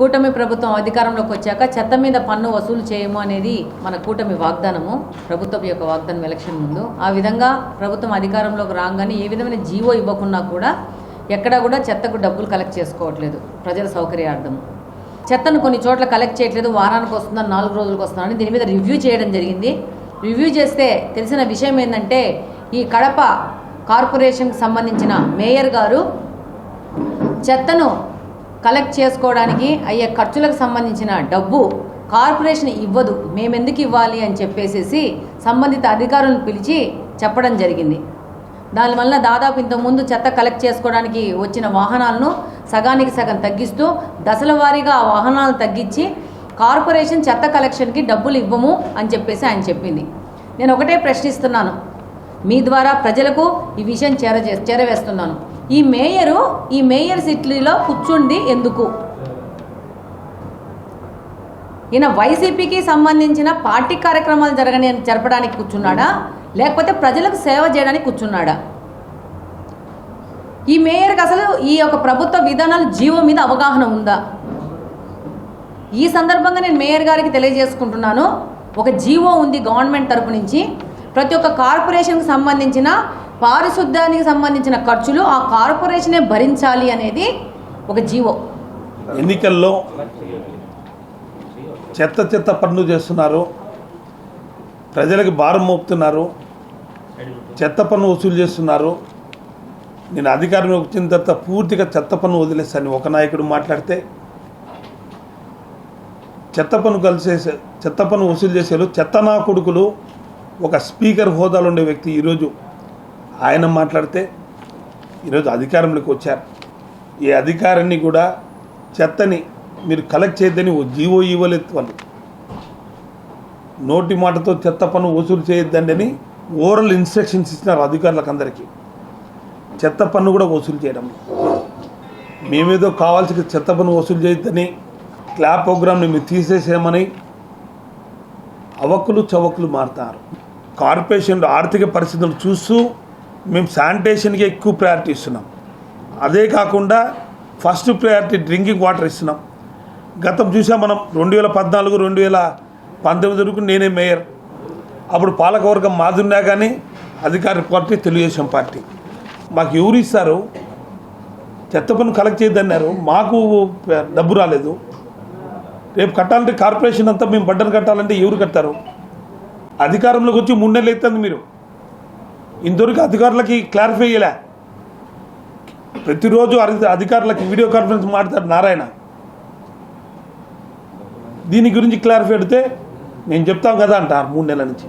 కూటమి ప్రభుత్వం అధికారంలోకి వచ్చాక చెత్త మీద పన్ను వసూలు చేయము అనేది మన కూటమి వాగ్దానము ప్రభుత్వం యొక్క వాగ్దానం ఎలక్షన్ ముందు. ఆ విధంగా ప్రభుత్వం అధికారంలోకి రాగానే ఏ విధమైన జీవో ఇవ్వకున్నా కూడా ఎక్కడా కూడా చెత్తకు డబ్బులు కలెక్ట్ చేసుకోవట్లేదు ప్రజల సౌకర్యార్థం. చెత్తను కొన్ని చోట్ల కలెక్ట్ చేయట్లేదు వారానికి వస్తుందని నాలుగు రోజులకు వస్తుందని దీని మీద రివ్యూ చేయడం జరిగింది. రివ్యూ చేస్తే తెలిసిన విషయం ఏంటంటే ఈ కడప కార్పొరేషన్కి సంబంధించిన మేయర్ గారు చెత్తను కలెక్ట్ చేసుకోవడానికి అయ్యే ఖర్చులకు సంబంధించిన డబ్బు కార్పొరేషన్ ఇవ్వదు. మేమెందుకు ఇవ్వాలి అని చెప్పేసేసి సంబంధిత అధికారులను పిలిచి చెప్పడం జరిగింది. దానివల్ల దాదాపు ఇంతకుముందు చెత్త కలెక్ట్ చేసుకోవడానికి వచ్చిన వాహనాలను సగానికి సగం తగ్గిస్తూ దశల వారీగా ఆ వాహనాలను తగ్గించి కార్పొరేషన్ చెత్త కలెక్షన్కి డబ్బులు ఇవ్వము అని చెప్పేసి ఆయన చెప్పింది. నేను ఒకటే ప్రశ్నిస్తున్నాను. మీ ద్వారా ప్రజలకు ఈ విషయం చేర చేరవేస్తున్నాను. ఈ మేయరు ఈ మేయర్ సిట్లీలో కూర్చుండి ఎందుకు? ఈయన వైసీపీకి సంబంధించిన పార్టీ కార్యక్రమాలు జరగని జరపడానికి కూర్చున్నాడా? లేకపోతే ప్రజలకు సేవ చేయడానికి కూర్చున్నాడా? ఈ మేయర్కి అసలు ఈ యొక్క ప్రభుత్వ విధానాలు జీవో మీద అవగాహన ఉందా? ఈ సందర్భంగా నేను మేయర్ గారికి తెలియజేసుకుంటున్నాను. ఒక జీవో ఉంది గవర్నమెంట్ తరపు నుంచి. ప్రతి ఒక్క కార్పొరేషన్కి సంబంధించిన పారిశుద్ధ్యానికి సంబంధించిన ఖర్చులు ఆ కార్పొరేషనే భరించాలి అనేది ఒక జీవో. ఎన్నికల్లో చెత్త చెత్త పనులు చేస్తున్నారు ప్రజలకు భారం మోపుతున్నారు చెత్త పన్ను వసూలు చేస్తున్నారు. నేను అధికారం వచ్చిన తర్వాత పూర్తిగా చెత్త పన్ను వదిలేస్తాను ఒక నాయకుడు మాట్లాడితే. చెత్త పన్ను కలిసే చెత్త పన్ను వసూలు చేసేలు చెత్త నా కొడుకులు ఒక స్పీకర్ హోదాలో ఉండే వ్యక్తి ఈరోజు. ఆయన మాట్లాడితే ఈరోజు అధికారంలోకి వచ్చారు. ఈ అధికారాన్ని కూడా చెత్తని మీరు కలెక్ట్ చేయొద్దని ఓ జీవో ఇవ్వలేదు వాళ్ళు. నోటి మాటతో చెత్త పన్ను వసూలు చేయొద్దండి అని ఓరల్ ఇన్స్ట్రక్షన్స్ ఇచ్చినారు అధికారులకు అందరికీ. చెత్త పన్ను కూడా వసూలు చేయడం. మేమేదో కావాల్సిన చెత్త పన్ను వసూలు చేయొద్దని క్లాబ్ ప్రోగ్రామ్ని మేము తీసేసేయమని అవక్కులు చవకులు మారుతారు. కార్పొరేషన్ ఆర్థిక పరిస్థితులు చూస్తూ మేము శానిటేషన్కి ఎక్కువ ప్రయారిటీ ఇస్తున్నాం. అదే కాకుండా ఫస్ట్ ప్రయారిటీ డ్రింకింగ్ వాటర్ ఇస్తున్నాం. గతం చూసాం మనం రెండు వేల పద్నాలుగు రెండు వేల పంతొమ్మిది వరకు నేనే మేయర్. అప్పుడు పాలకవర్గం మాదున్నా కానీ అధికార పార్టీ తెలుగుదేశం పార్టీ. మాకు ఎవరు ఇస్తారు? చెత్త పన్ను కలెక్ట్ చేయొద్దన్నారు. మాకు డబ్బు రాలేదు. రేపు కట్టాలంటే కార్పొరేషన్ అంతా మేము బడ్డను కట్టాలంటే ఎవరు కట్టారు అధికారంలోకి వచ్చి మూడు నెలలు అవుతుంది మీరు. ఇంతవరకు అధికారులకి క్లారిఫై చేయలే. ప్రతిరోజు అధికారులకి వీడియో కాన్ఫరెన్స్ మాట్లాడతారు నారాయణ. దీని గురించి క్లారిఫై అడితే నేను చెప్తాం కదా అంటారు మూడు నెలల నుంచి.